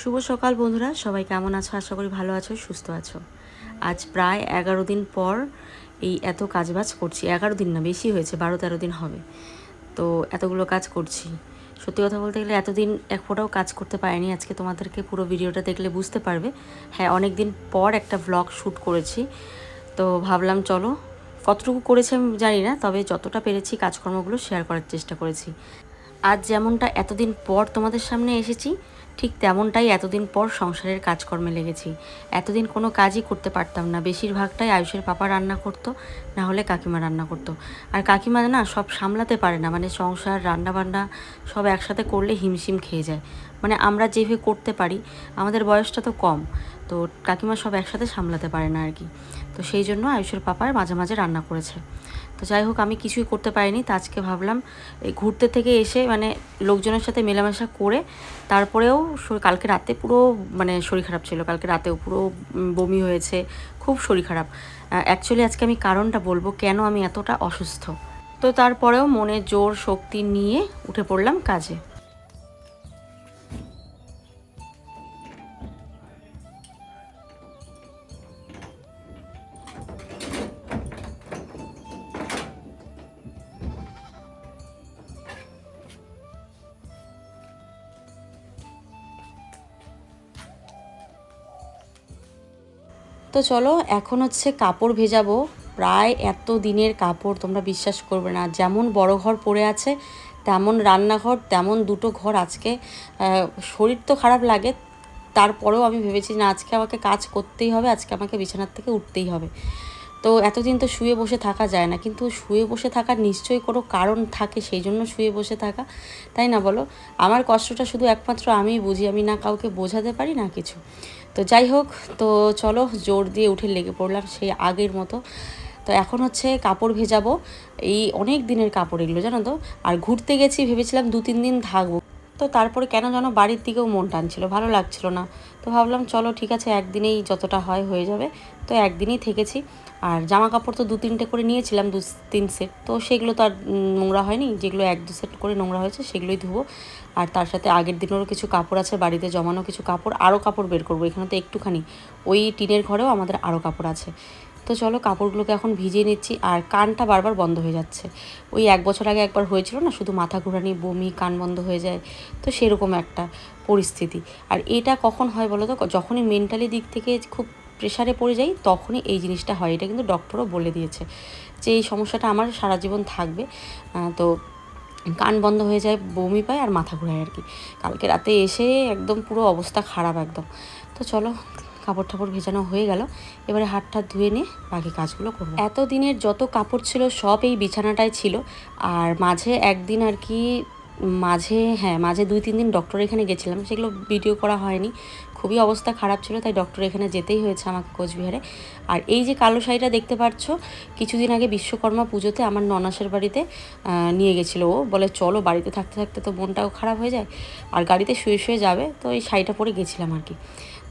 শুভ সকাল বন্ধুরা, সবাই কেমন আছো? আশা করি ভালো আছো, সুস্থ আছো। আজ প্রায় এগারো দিন পর এই এত কাজবাজ করছি। এগারো দিন না, বেশি হয়েছে, বারো তেরো দিন হবে। তো এতগুলো কাজ করছি। সত্যি কথা বলতে গেলে এতদিন এক ফোটাও কাজ করতে পারিনি। আজকে তোমাদেরকে পুরো ভিডিওটা দেখলে বুঝতে পারবে। হ্যাঁ অনেক দিন পর একটা ভ্লগ শ্যুট করেছি। তো ভাবলাম, চলো, কতটুকু করেছি আমি জানি না, তবে যতটা পেরেছি কাজকর্মগুলো শেয়ার করার চেষ্টা করেছি। আজ যেমনটা এতদিন পর তোমাদের সামনে এসেছি, ঠিক তেমনটাই এতদিন পর সংসারের কাজকর্মে লেগেছি। এতদিন কোনো কাজই করতে পারতাম না। বেশিরভাগটাই আয়ুষের পাপা রান্না করতো, না হলে কাকিমা রান্না করতো। আর কাকিমা না সব সামলাতে পারে না মানে সংসার রান্না বান্না সব একসাথে করলে হিমশিম খেয়ে যায়। মানে আমরা যেভাবে করতে পারি, আমাদের বয়সটা তো কম, তো কাকিমা সব একসাথে সামলাতে পারে না আর কি। তো সেই জন্য আয়ুষের পাপার মাঝে মাঝে রান্না করেছে। তো যাই হোক, আমি কিছুই করতে পারিনি। তো আজকে ভাবলাম, এই ঘুরতে থেকে এসে মানে লোকজনের সাথে মেলামেশা করে তারপরেও কালকে রাতে পুরো মানে শরীর খারাপ ছিল। কালকে রাতেও পুরো বমি হয়েছে, খুব শরীর খারাপ। অ্যাকচুয়ালি আজকে আমি কারণটা বলব, কেন আমি এতটা অসুস্থ? তো তারপরেও মনে জোর শক্তি নিয়ে উঠে পড়লাম কাজে। তো চলো, এখন হচ্ছে কাপড় ভেজাবো। প্রায় এত দিনের কাপড় তোমরা বিশ্বাস করবে না। যেমন বড় ঘর পড়ে আছে, তেমন রান্নাঘর, তেমন দুটো ঘর আজকে। শরীর তো খারাপ লাগে। তারপরেও আমি ভেবেছি না, আজকে আমাকে কাজ করতেই হবে, আজকে আমাকে বিছানার থেকে উঠতেই হবে। তো এতদিন তো শুয়ে বসে থাকা যায় না, কিন্তু শুয়ে বসে থাকার নিশ্চয়ই কোনো কারণ থাকে, সেই জন্য শুয়ে বসে থাকা। তাই না বলো? আমার কষ্টটা শুধু একমাত্র আমিই বুঝি, আমি না কাউকে বোঝাতে পারি না কিছু। তো যাই হোক, তো চলো জোর দিয়ে উঠে লেগে পড়লাম সেই আগের মতো। তো এখন হচ্ছে কাপড় ভেজাবো। এই অনেক দিনের কাপড় এগুলো, জানো তো? আর ঘুরতে গেছি, ভেবেছিলাম দু তিন দিন থাকব। তো তারপরে কেন যেন বাড়ির দিকেও মন টানছিল, ভালো লাগছিল না। তো ভাবলাম, চলো ঠিক আছে, একদিনেই যতটা হয় হয়ে যাবে। তো একদিনই থেকেছি। আর জামা কাপড় তো দু তিনটে করে নিয়েছিলাম, দু তিন সেট। তো সেগুলো তো আর নোংরা হয়নি। যেগুলো এক দু সেট করে নোংরা হয়েছে, সেগুলোই ধুবো। আর তার সাথে আগের দিনেরও কিছু কাপড় আছে, বাড়িতে জমানো কিছু কাপড়, আরও কাপড় বের করব। এখানে তো একটুখানি, ওই টিনের ঘরেও আমাদের আরও কাপড় আছে। তো চলো কাপড়গুলোকে এখন ভিজিয়ে নিচ্ছি আর কানটা বারবার বন্ধ হয়ে যাচ্ছে। ওই এক বছর আগে একবার হয়েছিল না, শুধু মাথা ঘোরানি, বমি, কান বন্ধ হয়ে যায়, তো সেরকম একটা পরিস্থিতি। আর এটা কখন হয় বলো তো? যখনই মেন্টালি দিক থেকে খুব প্রেশারে পড়ে যাই, তখনই এই জিনিসটা হয়। এটা কিন্তু ডক্টরও বলে দিয়েছে যে, এই সমস্যাটা আমার সারা জীবন থাকবে। তো কান বন্ধ হয়ে যায়, বমি পায় আর মাথা ঘোরায় আর কি। কালকে রাতে এসে একদম পুরো অবস্থা খারাপ একদম। তো চলো কাপড় টাপড় ভেজানো হয়ে গেল। এবারে হাত টাত ধুয়ে নিয়ে বাকি কাজগুলো করব। এত দিনের যত কাপড় ছিল সব এই বিছানাটায় ছিল। আর মাঝে একদিন আর কি মাঝে হ্যাঁ মাঝে দুই, তিন দিন ডক্টর এখানে গেছিলাম। সেগুলো ভিডিও করা হয়নি। খুবই অবস্থা খারাপ ছিল, তাই ডক্টর এখানে যেতেই হয়েছে আমাকে কোচবিহারে। আর এই যে কালো শাড়িটা দেখতে পাচ্ছ, কিছুদিন আগে বিশ্বকর্মা পুজোতে আমার ননাসের বাড়িতে নিয়ে গেছিল ও। বলে, চলো বাড়িতে থাকতে থাকতে তো মনটাও খারাপ হয়ে যায়। আর গাড়িতে শুয়ে শুয়ে যাবে। তো এই শাড়িটা পরে গেছিলাম আর কি।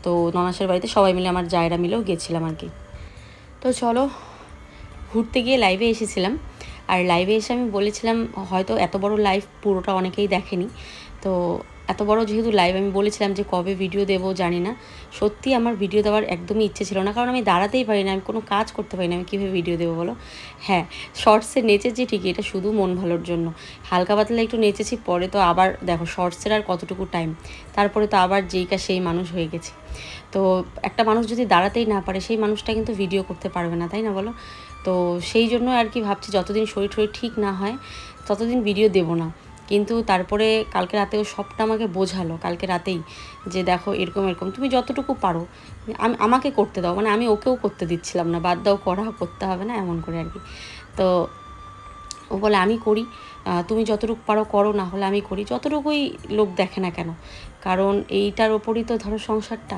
তো ননাসের বাড়িতে সবাই মিলে আমার জায়রা মিলেও গেছিলাম আর কি। তো চলো, ঘুরতে গিয়ে লাইভে এসেছিলাম। আর লাইভে এসে আমি বলেছিলাম, হয়তো এত বড় লাইভ পুরোটা অনেকেই দেখেনি। তো এত বড় যেহেতু লাইভ আমি বলেছিলাম যে কবে ভিডিও দেবো জানি না। সত্যি আমার ভিডিও দেওয়ার একদমই ইচ্ছে ছিল না, কারণ আমি দাঁড়াতেই পারি না, আমি কোনো কাজ করতে পারি না, আমি কীভাবে ভিডিও দেবো বলো? হ্যাঁ শর্টসে নেচেছি ঠিকই, এটা শুধু মন ভালোর জন্য। হালকা পাতলা একটু নেচেছি, পরে তো আবার দেখো শর্টসের আর কতটুকু টাইম তারপরে তো আবার যেইকা সেই মানুষ হয়ে গেছে। তো একটা মানুষ যদি দাঁড়াতেই না পারে, সেই মানুষটা কিন্তু ভিডিও করতে পারবে না, তাই না বলো? তো সেই জন্য আর কি ভাবছি, যতদিন শরীর টরীর ঠিক না হয়, ততদিন ভিডিও দেবো না। কিন্তু তারপরে কালকে রাতেও সবটা আমাকে বোঝালো, কালকে রাতেই যে দেখো এরকম এরকম, তুমি যতটুকু পারো, আমি, আমাকে করতে দাও মানে আমি ওকেও করতে দিচ্ছিলাম না, বাদ দাও, করা, করতে হবে না, এমন করে আর কি। তো ও বলে, আমি করি তুমি যতটুকু পারো করো, না হলে আমি করি। যতটুকুই লোক দেখে না কেন, কারণ এইটার ওপরই তো ধরো সংসারটা।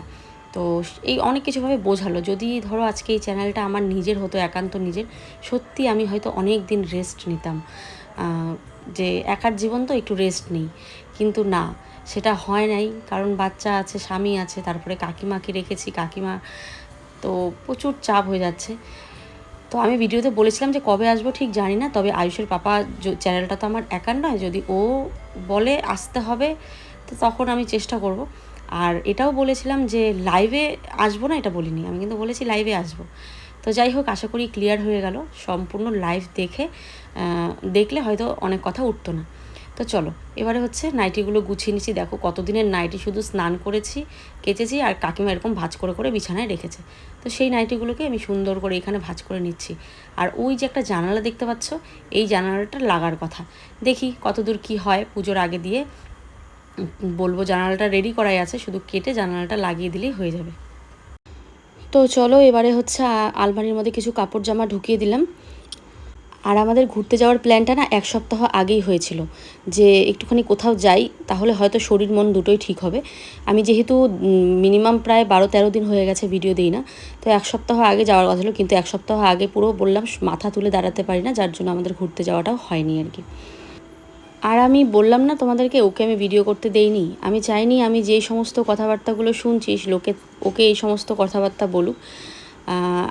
তো এই অনেক কিছুভাবে বোঝালো, যদি ধরো আজকে এই চ্যানেলটা আমার নিজের হতো, একান্ত নিজের, সত্যি আমি হয়তো অনেক দিন রেস্ট নিতাম যে একার জীবন তো একটু রেস্ট নেই। কিন্তু না, সেটা হয় নাই। কারণ বাচ্চা আছে, স্বামী আছে, তারপরে কাকিমাকে রেখেছি, কাকিমা তো প্রচুর চাপ হয়ে যাচ্ছে। তো আমি ভিডিওতে বলেছিলাম যে কবে আসব ঠিক জানি না, তবে আয়ুষের পাপা চ্যানেলটা তো আমার একার নয়, যদি ও বলে আসতে হবে, তো তখন আমি চেষ্টা করব। আর এটাও বলেছিলাম যে লাইভে আসব না, এটা বলিনি, আমি কিন্তু বলেছি লাইভে আসব। তো যাই হোক, আশা করি ক্লিয়ার হয়ে গেল। সম্পূর্ণ লাইভ দেখে দেখলে হয়তো অনেক কথা উঠতো না। তো চলো, এবারে হচ্ছে নাইটিগুলো গুছিয়ে নিচ্ছি। দেখো কতদিনের নাইটি শুধু স্নান করেছি, কেচেছি আর কাকিমা এরকম ভাজ করে করে বিছানায় রেখেছে। তো সেই নাইটিগুলোকে আমি সুন্দর করে এখানে ভাজ করে নিচ্ছি। আর ওই যে একটা জানালা দেখতে পাচ্ছ, এই জানালাটা লাগার কথা। দেখি কতদূর কি হয় পুজোর আগে দিয়ে। বলব জানালাটা রেডি করাই আছে, শুধু কেটে জানালাটা লাগিয়ে দিলেই হয়ে যাবে। তো চলো এবারে হচ্ছে আলমারির মধ্যে কিছু কাপড় জামা ঢুকিয়ে দিলাম। আর আমাদের ঘুরতে যাওয়ার প্ল্যানটা না এক সপ্তাহ আগেই হয়েছিল, যে একটুখানি কোথাও যাই, তাহলে হয়তো শরীর মন দুটোই ঠিক হবে। আমি যেহেতু মিনিমাম প্রায় বারো তেরো দিন হয়ে গেছে ভিডিও দিই না, তো এক সপ্তাহ আগে যাওয়ার কথা ছিল, কিন্তু এক সপ্তাহ আগে পুরো বললাম মাথা তুলে দাঁড়াতে পারি না, যার জন্য আমাদের ঘুরতে যাওয়াটাও হয়নি আর কি। আর আমি বললাম না তোমাদেরকে, ওকে আমি ভিডিও করতে দেইনি। আমি চাইনি আমি যে সমস্ত কথাবার্তাগুলো শুনছিস লোকে, ওকে এই সমস্ত কথাবার্তা বলুক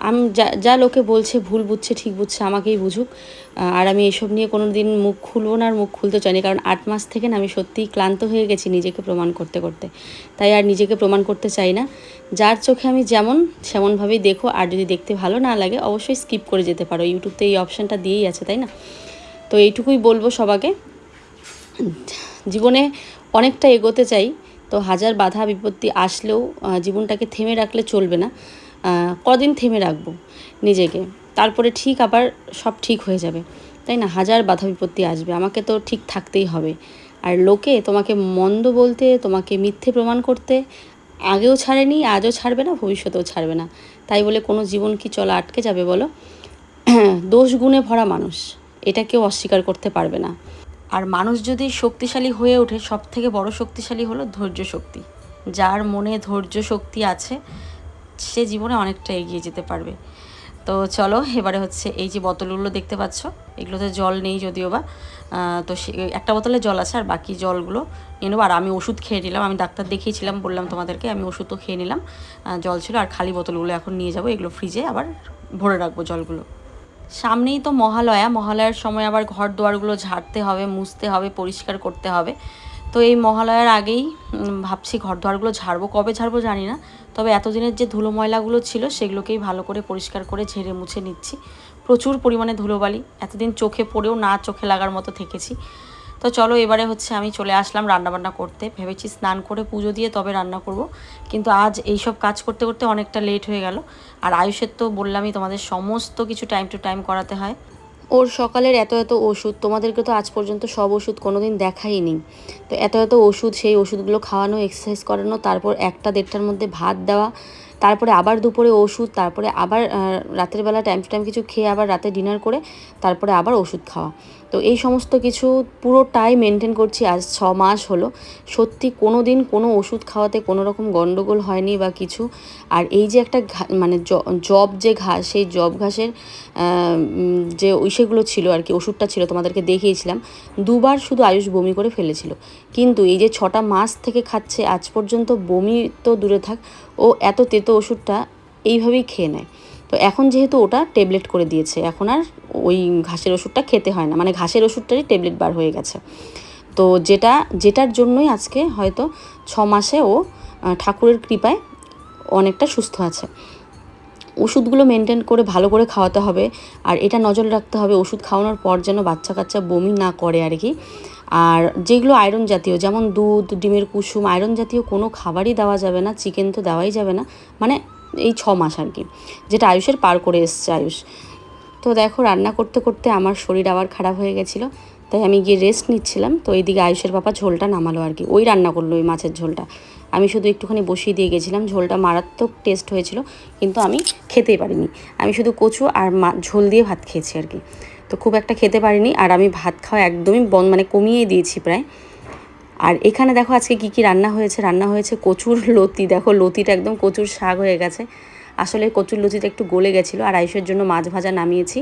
আমি যা যা লোকে বলছে ভুল বুঝছে, ঠিক বুঝছে, আমাকেই বুঝুক। আর আমি এসব নিয়ে কোনো দিন মুখ খুলবো না আর মুখ খুলতে চাইনি, কারণ আট মাস থেকে না আমি সত্যিই ক্লান্ত হয়ে গেছি নিজেকে প্রমাণ করতে করতে। তাই আর নিজেকে প্রমাণ করতে চাই না। যার চোখে আমি যেমন, সেমনভাবেই দেখো, আর যদি দেখতে ভালো না লাগে, অবশ্যই স্কিপ করে যেতে পারো। ইউটিউবতে এই অপশানটা দিয়েই আছে, তাই না? তো এইটুকুই বলব সবাকে। জীবনে অনেকটা এগোতে চাই, তো হাজার বাধা বিপত্তি আসলেও জীবনটাকে থেমে রাখলে চলবে না। কদিন থেমে রাখব নিজেকে। তারপরে ঠিক আবার সব ঠিক হয়ে যাবে। তাই না? হাজার বাধা বিপত্তি আসবে। আমাকে তো ঠিক থাকতেই হবে। আর লোকে তোমাকে মন্দ বলতে, তোমাকে মিথ্যে প্রমাণ করতে আগেও ছাড়েনি, আজও ছাড়বে না, ভবিষ্যতেও ছাড়বে না। তাই বলে কোনো জীবন কি চলা আটকে যাবে বলো? দোষ গুণে ভরা মানুষ, এটা কেউ অস্বীকার করতে পারবে না। আর মানুষ যদি শক্তিশালী হয়ে ওঠে সব থেকে বড় শক্তিশালী হলো ধৈর্য শক্তি। যার মনে ধৈর্য শক্তি আছে সে জীবনে অনেকটা এগিয়ে যেতে পারবে। তো চলো, এবারে হচ্ছে এই যে বোতলগুলো দেখতে পাচ্ছ, এগুলোতে জল নেই যদিও বা তো সে, একটা বোতলে জল আছে আর বাকি জলগুলো নিয়ে নেব। আর আমি ওষুধ খেয়ে নিলাম, আমি ডাক্তার দেখিয়েছিলাম, বললাম তোমাদেরকে, আমি ওষুধও খেয়ে নিলাম। জল ছিল আর খালি বোতলগুলো এখন নিয়ে যাব, এগুলো ফ্রিজে আবার ভরে রাখব জলগুলো। সামনেই তো মহালয়া, মহালয়ার সময় আবার ঘর দুয়ারগুলো ঝাড়তে হবে, মুছতে হবে, পরিষ্কার করতে হবে। তো এই মহালয়ার আগেই ভাবছি ঘর দুয়ারগুলো ঝাড়বো। কবে ঝাড়বো জানি না। তবে এতদিনের যে ধুলো ময়লাগুলো ছিল, সেগুলোকেই ভালো করে পরিষ্কার করে ঝেড়ে মুছে নিচ্ছি। প্রচুর পরিমাণে ধুলোবালি। এতদিন চোখে পড়েও না চোখে লাগার মতো থেকেছি। তো চলো এবারে হচ্ছে আমি চলে আসলাম রান্নাবান্না করতে। ভেবেছি স্নান করে পুজো দিয়ে তবে রান্না করব। কিন্তু আজ এই সব কাজ করতে করতে অনেকটা লেট হয়ে গেল। আর আয়ুষের তো বললামই, তোমাদের সমস্ত কিছু টাইম টু টাইম করাতে হয়। ওর সকালের এত এত ওষুধ, তোমাদেরকে তো আজ পর্যন্ত সব ওষুধ কোনো দিন দেখাইনি। তো এত এত ওষুধ, সেই ওষুধগুলো খাওয়ানো এক্সারসাইজ করানো, তারপর একটা দেড়টার মধ্যে ভাত দেওয়া, তারপরে আবার দুপুরে ওষুধ, তারপরে আবার রাতের বেলা টাইম টু টাইম কিছু খেয়ে আবার রাতে ডিনার করে, তারপরে আবার ওষুধ খাওয়া। তো এই সমস্ত কিছু পুরোটাই মেনটেন করছি, আজ ছ মাস হলো। সত্যি কোনো দিন কোনো ওষুধ খাওয়াতে কোনো রকম গণ্ডগোল হয়নি বা কিছু। আর এই যে একটা মানে জব যে ঘাস সেই জব ঘাসের যে সেগুলো ছিল আর কি, ওষুধটা ছিল, তোমাদেরকে দেখিয়েছিলাম, দুবার শুধু আয়ুষ বমি করে ফেলেছিল। কিন্তু এই যে ছটা মাস থেকে খাচ্ছে, আজ পর্যন্ত বমি তো দূরে থাক, ও এত তেতো ওষুধটা এইভাবেই খেয়ে নেয়। তো এখন যেহেতু ওটা ট্যাবলেট করে দিয়েছে, এখন আর ওই ঘাসের ওষুধটা খেতে হয় না মানে ঘাসের ওষুধটারই ট্যাবলেট বার হয়ে গেছে। তো যেটা, যেটার জন্যই আজকে হয়তো ছ মাসে ও ঠাকুরের কৃপায় অনেকটা সুস্থ আছে। ওষুধগুলো মেনটেন করে ভালো করে খাওয়াতে হবে। আর এটা নজর রাখতে হবে ওষুধ খাওয়ানোর পর যেন বাচ্চা কাচ্চা বমি না করে আর কি। আর যেগুলো আয়রন জাতীয়, যেমন দুধ, ডিমের কুসুম আয়রন জাতীয় কোনো খাবারই দেওয়া যাবে না চিকেন তো দেওয়াই যাবে না। মানে এই ছ মাস আর কি, যেটা আয়ুষের পার করে এসছে আয়ুষ। তো দেখো রান্না করতে করতে আমার শরীর আবার খারাপ হয়ে গেছিল। তাই আমি গিয়ে রেস্ট নিচ্ছিলাম, তো এইদিকে আয়ুষের বাবা ঝোলটা নামালো আর কি। ওই রান্না করল ওই মাছের ঝোলটা। আমি শুধু একটুখানি বসিয়ে দিয়ে গেছিলাম, ঝোলটা মারাত্মক টেস্ট হয়েছিল, কিন্তু আমি খেতেই পারিনি। আমি শুধু কচু আর মা ঝোল দিয়ে ভাত খেয়েছি আর কি। তো খুব একটা খেতে পারিনি, আর আমি ভাত খাওয়া একদমই বন মানে কমিয়ে দিয়েছি প্রায়। আর এখানে দেখো আজকে কি কি রান্না হয়েছে? রান্না হয়েছে কচুর লতি। দেখো লতিটা একদম কচুর শাক হয়ে গেছে। আসলে কচুর লতিটা একটু গলে গেছিল, আর আয়ুষের জন্য মাছ ভাজা নামিয়েছি।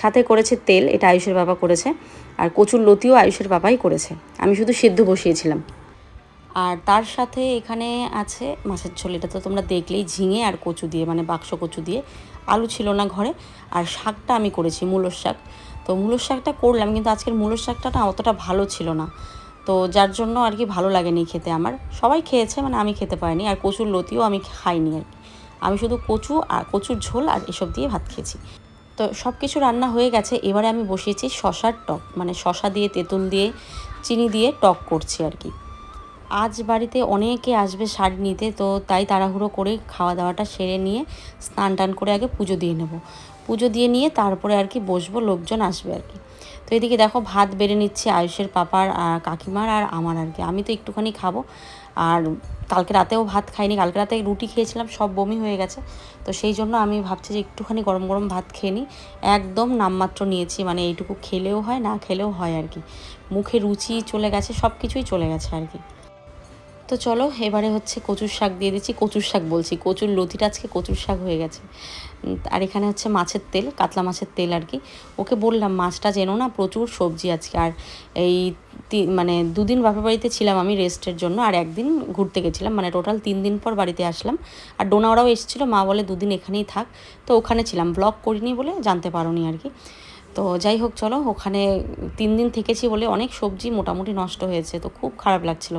সাথে করেছে তেল, এটা আয়ুষের বাবা করেছে। আর কচুর লতিও আয়ুষের বাবাই করেছে। আমি শুধু সেদ্ধ বসিয়েছিলাম। আর তার সাথে এখানে আছে মাছের ঝোল। এটা তো তোমরা দেখলেই ঝিঙে আর কচু দিয়ে মানে বাক্স কচু দিয়ে। আলু ছিল না ঘরে। আর শাকটা আমি করেছি, মূলোর শাক। তো মূলোর শাকটা করলাম, কিন্তু আজকের মূলোর শাকটা না অতটা ভালো ছিল না। তো যার জন্য আর কি ভালো লাগেনি খেতে আমার। সবাই খেয়েছে মানে আমি খেতে পারিনি। আর কচুর লতিও আমি খাইনি আর কি। আমি শুধু কচু আর কচুর ঝোল আর এসব দিয়ে ভাত খেয়েছি। তো সব কিছু রান্না হয়ে গেছে, এবারে আমি বসিয়েছি শশার টক মানে শশা দিয়ে, তেঁতুল দিয়ে, চিনি দিয়ে টক করছি আর কি। আজ বাড়িতে অনেকে আসবে শাড়ি নিতে, তো তাই তাড়াহুড়ো করে খাওয়া দাওয়াটা সেরে নিয়ে স্নান টান করে আগে পুজো দিয়ে নেব। পুজো দিয়ে নিয়ে তারপরে আর কি বসবো, লোকজন আসবে আর কি। তো এদিকে দেখো ভাত বেড়ে নিচ্ছে আয়ুষের পাপার কাকিমার আর আমার আর কি। আমি তো একটুখানি খাব আর কালকে রাতেও ভাত খাইনি, কালকে রাতে রুটি খেয়েছিলাম, সব বমি হয়ে গেছে। তো সেই জন্য আমি ভাবছি যে একটুখানি গরম গরম ভাত খেয়ে নিই। একদম নামমাত্র নিয়েছি মানে এইটুকু খেলেও হয়, না খেলেও হয় আর কি। মুখে রুচি চলে গেছে সব কিছুই চলে গেছে আর কি। তো চলো, এবারে হচ্ছে কচুর শাক দিয়ে দিচ্ছি। কচুর শাক বলছি। কচুর লতিটা আজকে কচুর শাক হয়ে গেছে। আর এখানে হচ্ছে মাছের তেল, কাতলা মাছের তেল আর কি। ওকে বললাম, মাছটা যেন না প্রচুর সবজি আজকে। আর এই মানে দুদিন বাপের বাড়িতে ছিলাম আমি রেস্টের জন্য, আর একদিন ঘুরতে গেছিলাম। মানে টোটাল তিন দিন পর বাড়িতে আসলাম। আর ডোনা ওরাও এসেছিল, মা বলে দুদিন এখানেই থাক। তো ওখানে ছিলাম, ব্লগ করিনি বলে জানতে পারোনি আর কি। তো যাই হোক, চলো ওখানে তিন দিন থেকেছি বলে অনেক সবজি মোটামুটি নষ্ট হয়েছে, তো খুব খারাপ লাগছিল।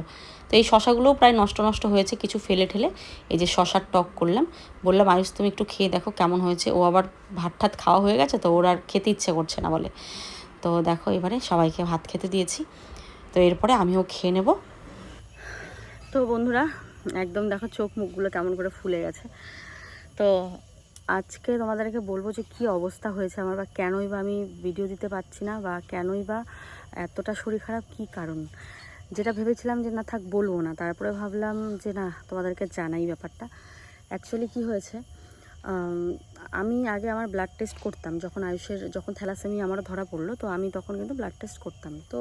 তো এই শশাগুলোও প্রায় নষ্ট নষ্ট হয়েছে, কিছু ফেলে ঠেলে এই যে শশার টক করলাম। বললাম, আয়ুষ, তুমি একটু খেয়ে দেখো কেমন হয়েছে। ও আবার ভাত ঠাত খাওয়া হয়ে গেছে, তো ওর আর খেতে ইচ্ছে করছে না বলে। তো দেখো এবারে সবাইকে ভাত খেতে দিয়েছি। তো এরপরে আমিও খেয়ে নেব। তো বন্ধুরা, একদম দেখো চোখ মুখগুলো কেমন করে ফুলে গেছে। তো আজকে তোমাদেরকে বলব যে কি অবস্থা হয়েছে আমার, বা কেনই বা আমি ভিডিও দিতে পারছি না, বা কেনই বা এতটা শরীর খারাপ, কি কারণ? যেটা ভেবেছিলাম যে না থাক, বলব না। তারপরে ভাবলাম যে না, তোমাদেরকে জানাই ব্যাপারটা। অ্যাকচুয়ালি কি হয়েছে? আমি আগে আমার ব্লাড টেস্ট করতাম, যখন আয়ুষের, যখন থ্যালাসেমি আমার ধরা পড়ল, তো আমি তখন কিন্তু ব্লাড টেস্ট করতাম। তো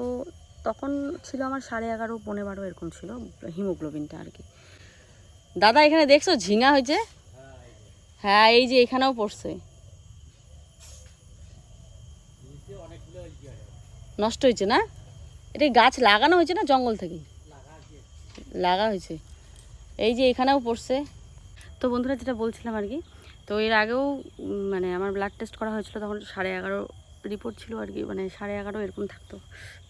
তখন ছিল আমার সাড়ে এগারো, পনেরো, বারো, এরকম ছিল হিমোগ্লোবিনটা আর কি। দাদা, এখানে দেখছ? ঝিঙা হয়েছে। হ্যাঁ এই যে এখানেও পড়ছে। নষ্ট হয়েছে না? এটা গাছ লাগানো হয়েছে না জঙ্গল থেকে? লাগা হয়েছে। এই যে এখানেও পড়ছে। তো বন্ধুরা, যেটা বলছিলাম আর কি, তো এর আগেও মানে আমার ব্লাড টেস্ট করা হয়েছিল, তখন সাড়ে এগারো রিপোর্ট ছিল আর কি মানে সাড়ে এগারো এরকম থাকতো।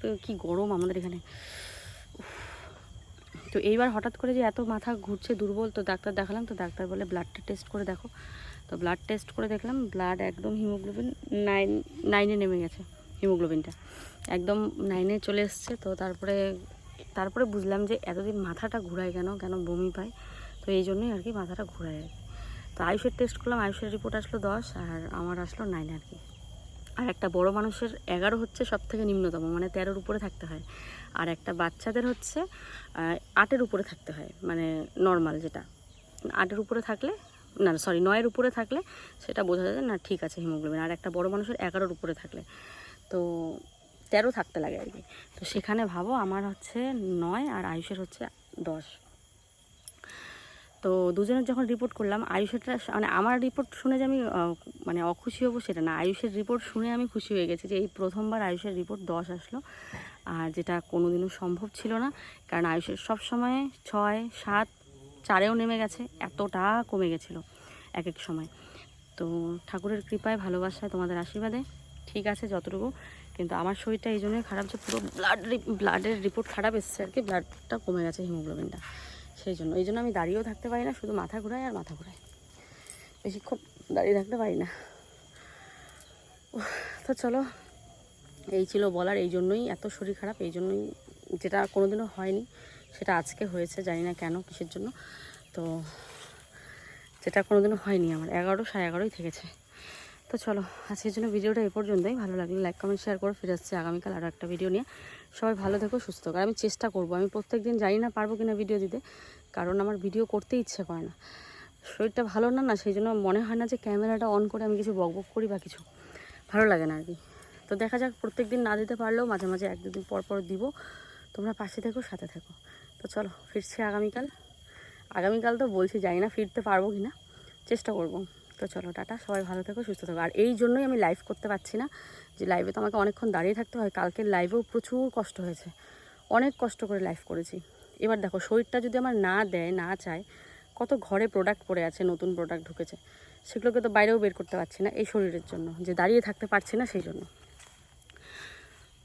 তো কি গরম আমাদের এখানে। তো এইবার হঠাৎ করে যে এত মাথা ঘুরছে দুর্বল, তো ডাক্তার দেখালাম, তো ডাক্তার বলে ব্লাডটা টেস্ট করে দেখো। তো ব্লাড টেস্ট করে দেখলাম ব্লাড একদম হিমোগ্লোবিন নাইন নাইনে নেমে গেছে হিমোগ্লোবিনটা একদম নাইনে চলে এসছে, তো তারপরে তারপরে বুঝলাম যে এতদিন মাথাটা ঘুরায় কেন কেন বমি পায়, তো এই জন্যই আর কি মাথাটা ঘুরায়। আর কি তো আয়ুষের টেস্ট করলাম, আয়ুষের রিপোর্ট আসলো দশ, আর আমার আসলো নাইন আর কি। আর একটা বড় মানুষের এগারো হচ্ছে সব থেকে নিম্নতম মানে তেরোর উপরে থাকতে হয়। আর একটা বাচ্চাদের হচ্ছে আটের উপরে থাকতে হয় মানে নর্মাল যেটা। আটের উপরে থাকলে, না সরি নয়ের উপরে থাকলে সেটা বোঝা যায় না, ঠিক আছে হিমোগ্লোবিন আর একটা বড় মানুষের এগারোর উপরে থাকলে, তো তেরো থাকতে লাগে আর কি। তো সেখানে ভাবো আমার হচ্ছে নয় আর আয়ুষের হচ্ছে দশ। তো দুজনের যখন রিপোর্ট করলাম, আয়ুষেরটা মানে আমার রিপোর্ট শুনে যে আমি মানে অখুশি হব সেটা না, আয়ুষের রিপোর্ট শুনে আমি খুশি হয়ে গেছি যে এই প্রথমবার আয়ুষের রিপোর্ট দশ আসলো। আর যেটা কোনোদিনও সম্ভব ছিল না, কারণ আয়ুষের সব সময় ছয়, সাত, চারেও নেমে গেছে, এতটা কমে গেছিল এক এক সময়। তো ঠাকুরের কৃপায়, ভালোবাসায়, তোমাদের আশীর্বাদে, ঠিক আছে যতটুকু, কিন্তু আমার শরীরটা এই জন্যই খারাপ যে পুরো ব্লাড ব্লাডের রিপোর্ট খারাপ এসছে আর কি ব্লাডটা কমে গেছে হিমোগ্লোবিনটা সেই জন্য, এই জন্য আমি দাঁড়িয়েও থাকতে পারি না, শুধু মাথা ঘুরাই আর মাথা ঘুরাই। বেশিক্ষণ দাঁড়িয়ে থাকতে পারি না। তো চলো এই ছিল বলার, এই জন্যই এত শরীর খারাপ, এই জন্যই যেটা কোনোদিনও হয়নি, সেটা আজকে হয়েছে, জানি না কেন, কিসের জন্য। তো যেটা কোনোদিনও হয়নি আমার, এগারো, সাড়ে এগারোই থেকেছে। তো চলো, আজকের জন্য ভিডিওটা এ পর্যন্তই। ভালো লাগলে লাইক কমেন্ট শেয়ার করে, ফিরে আসছি আগামীকাল আরও একটা ভিডিও নিয়ে। সবাই ভালো থেকো, সুস্থ থাকো। আমি চেষ্টা করব, আমি প্রত্যেক দিন জানি না পারব কিনা ভিডিও দিতে, কারণ আমার ভিডিও করতে ইচ্ছে করে না। শরীরটা ভালো না না, সেই জন্য মনে হয় না যে ক্যামেরাটা অন করে আমি কিছু বকবক করি বা কিছু। ভালো লাগে না আর কি। তো দেখা যাক প্রত্যেক দিন না দিতে পারলেও মাঝে মাঝে এক দুদিন পর পর দিব। তোমরা পাশে থেকো, সাথে থেকো। তো চলো, ফিরছি আগামীকাল। আগামীকাল তো বলছি জানি না ফিরতে পারব কি না চেষ্টা করব। তো চলো, টাটা। সবাই ভালো থেকো, সুস্থ থাকো। আর এই জন্যই আমি লাইভ করতে পারছি না যে লাইভে তো আমাকে অনেকক্ষণ দাঁড়িয়ে থাকতে হয়। কালকের লাইভেও প্রচুর কষ্ট হয়েছে। অনেক কষ্ট করে লাইভ করেছি। এবার দেখো, শরীরটা যদি আমার না দেয়, না চায়, কত ঘরে প্রোডাক্ট পড়ে আছে, নতুন প্রোডাক্ট ঢুকেছে, সেগুলোকে তো বাইরেও বের করতে পারছি না এই শরীরের জন্য। যে দাঁড়িয়ে থাকতে পারছি না সেই জন্য।